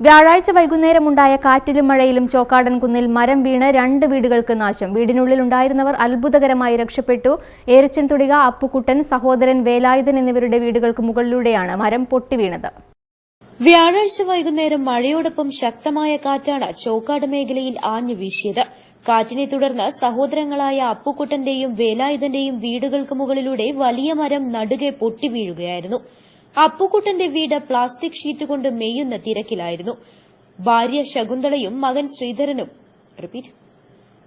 വ്യാഴാഴ്ച വൈകുന്നേരമുണ്ടായ കാറ്റിലും മഴയിലും ചോക്കാടൻ കുന്നിൽ മരം വീണ് രണ്ട് വീടുകൾക്ക് നാശം. വീടിനുള്ളിൽ ഉണ്ടായിരുന്നവർ അത്ഭുതകരമായി രക്ഷപ്പെട്ടു. ഏരച്ചൻ തുടിക അപ്പുക്കുട്ടൻ സഹോദരൻ വേലായുധൻ എന്നിവരുടെ വീടുകൾക്ക് മുകളിലൂടെയാണ് മരം പൊട്ടിവീണത് വ്യാഴാഴ്ച വൈകുന്നേരം മഴയോടൊപ്പം ശക്തമായ കാറ്റാണ് ചോക്കാട് മേഖലയിൽ ആഞ്ഞു വീശിയത്. കാറ്റിനെ തുടർന്ന് സഹോദരങ്ങളായ അപ്പുക്കുട്ടന്റെയും വേലായുധന്റെയും വീടുകൾക്ക് മുകളിലൂടെ വലിയ മരം നടുകെ പൊട്ടി അപ്പുക്കുട്ടന്റെ വീട് പ്ലാസ്റ്റിക് ഷീറ്റ് കൊണ്ട് മെയ്യുന്ന തിരക്കിലായിരുന്നു. ഭാര്യ ശകുന്തളയും മകൻ ശ്രീധരനും റിപ്പീറ്റ്.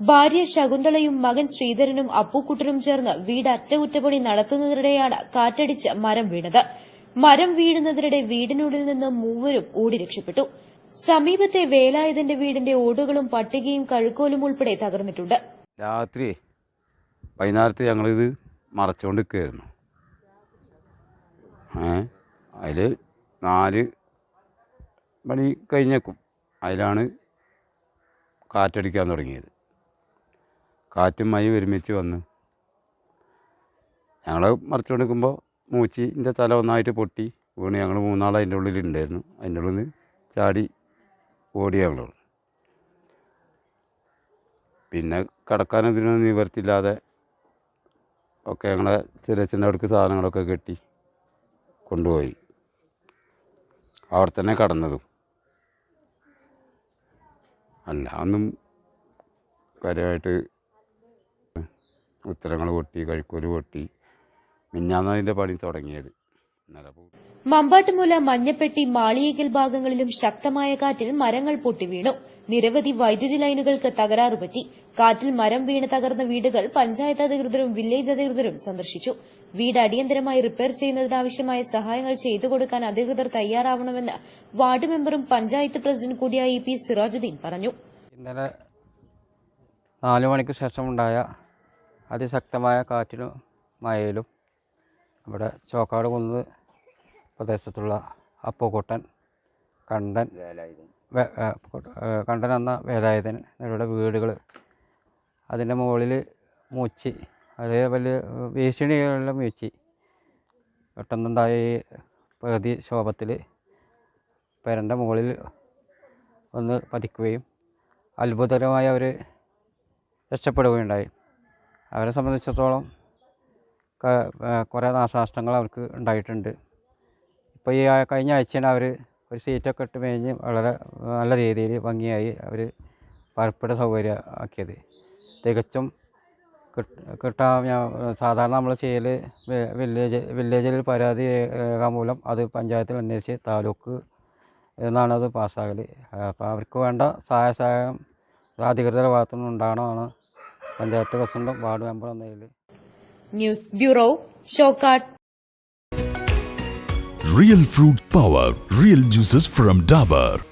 ഭാര്യ ശകുന്തളയും മകൻ ശ്രീധരനും അപ്പുക്കുട്ടനും ചേർന്ന് വീട് അറ്റകുറ്റപ്പണി നടത്തുന്നതിനിടെയാണ് കാറ്റടിച്ച് മരം വീണത്. മരം വീഴുന്നതിനിടെ വീടിനുള്ളിൽ നിന്ന് മൂവരും ഓടി രക്ഷപ്പെട്ടു. സമീപത്തെ വേലായുധന്റെ വീടിന്റെ ഓടുകളും പട്ടികയും കഴുക്കോലും ഉൾപ്പെടെ തകർന്നിട്ടുണ്ട്. രാത്രി വൈകുന്നേരത്ത് ഞങ്ങളിത് മറച്ചുകൊണ്ട് നിൽക്കുകയായിരുന്നു. അതിൽ നാല് മണി കഴിഞ്ഞേക്കും. അതിലാണ് കാറ്റടിക്കാൻ തുടങ്ങിയത്. കാറ്റും മൈ ഒരുമിച്ച് വന്ന് ഞങ്ങൾ മറിച്ചു കൊടുക്കുമ്പോൾ മൂച്ചിന്റെ തല ഒന്നായിട്ട് പൊട്ടി വീണ് ഞങ്ങൾ മൂന്നാൾ അതിന്റെ ഉള്ളിലുണ്ടായിരുന്നു. അതിന്റെ ഉള്ളിൽ നിന്ന് ചാടി ഓടി ഞങ്ങൾ പിന്നെ കിടക്കാൻ ഇതിനൊന്നും നിവർത്തില്ലാതെ ഒക്കെ ഞങ്ങളെ ചെറിയച്ഛന്റെ അടുക്ക് സാധനങ്ങളൊക്കെ കെട്ടി കൊണ്ടുപോയി. അവിടെ തന്നെ കടന്നതും. അല്ല അന്നും കാര്യമായിട്ട് ഉത്തരങ്ങൾ പൊട്ടി കഴിക്കൂര് പൊട്ടി. മിന്നാന്നതിന്റെ പണി തുടങ്ങിയത്. മമ്പാട്ടുമൂല മഞ്ഞപ്പെട്ടി മാളിയേക്കൽ ഭാഗങ്ങളിലും ശക്തമായ കാറ്റിൽ മരങ്ങൾ പൊട്ടി വീണു. നിരവധി വൈദ്യുതി ലൈനുകൾക്ക് തകരാറ് പറ്റി കാറ്റിൽ മരം വീണ് തകർന്ന വീടുകൾ പഞ്ചായത്ത് അധികൃതരും വില്ലേജ് അധികൃതരും സന്ദർശിച്ചു. വീട് അടിയന്തരമായി റിപ്പയർ ചെയ്യുന്നതിനാവശ്യമായ സഹായങ്ങൾ ചെയ്തു കൊടുക്കാൻ അധികൃതർ തയ്യാറാവണമെന്ന് വാർഡ് മെമ്പറും പഞ്ചായത്ത് പ്രസിഡന്റ് കൂടിയായ ഇ പി സിറാജുദ്ദീൻ പറഞ്ഞു. ഇന്നലെ നാലു മണിക്ക് ശേഷമുണ്ടായ അതിശക്തമായ കാറ്റിലും മഴയിലും ഇവിടെ ചോക്കാട് കുന്ന് പ്രദേശത്തുള്ള അപ്പുകൂട്ടൻ കണ്ടൻ കണ്ടൻ എന്ന വേലായുധൻ ഇവരുടെ വീടുകൾ അതിന്റെ മുകളിൽ മൂച്ചി അതേ വലിയ ഭീഷണികളെല്ലാം മൂച്ചി പെട്ടെന്നുണ്ടായ ഈ പ്രകൃതി ക്ഷോഭത്തിൽ പേരന്റെ മുകളിൽ ഒന്ന് പതിക്കുകയും അത്ഭുതകരമായി അവർ രക്ഷപ്പെടുകയുണ്ടായി. അവരെ സംബന്ധിച്ചിടത്തോളം കുറേ നാശനഷ്ടങ്ങൾ അവർക്ക് ഉണ്ടായിട്ടുണ്ട്. ഇപ്പോൾ ഈ കഴിഞ്ഞ ആഴ്ചയാണ് അവർ ഒരു സീറ്റൊക്കെ ഇട്ട് മേഞ്ഞ് വളരെ നല്ല രീതിയിൽ ഭംഗിയായി അവർ പാർപ്പിട സൗകര്യം ആക്കിയത്. തികച്ചും കിട്ടാൻ ഞാൻ സാധാരണ നമ്മൾ ചെയ്യൽ വില്ലേജ് വില്ലേജിൽ പരാതി ഏകാൻ മൂലം അത് പഞ്ചായത്തിൽ അന്വേഷിച്ച് താലൂക്ക് എന്നാണ് അത് പാസ്സാകൽ അപ്പോൾ അവർക്ക് വേണ്ട സഹായ സഹായം അധികൃതരുടെ ഭാഗത്തുനിന്ന് ഉണ്ടാകണമെന്നാണ് പഞ്ചായത്ത് പ്രസിഡന്റും വാർഡ് മെമ്പറും എന്ന നിലയിൽ news bureau ഷോക്കാട്ട്. Real fruit power real juices from Dabur.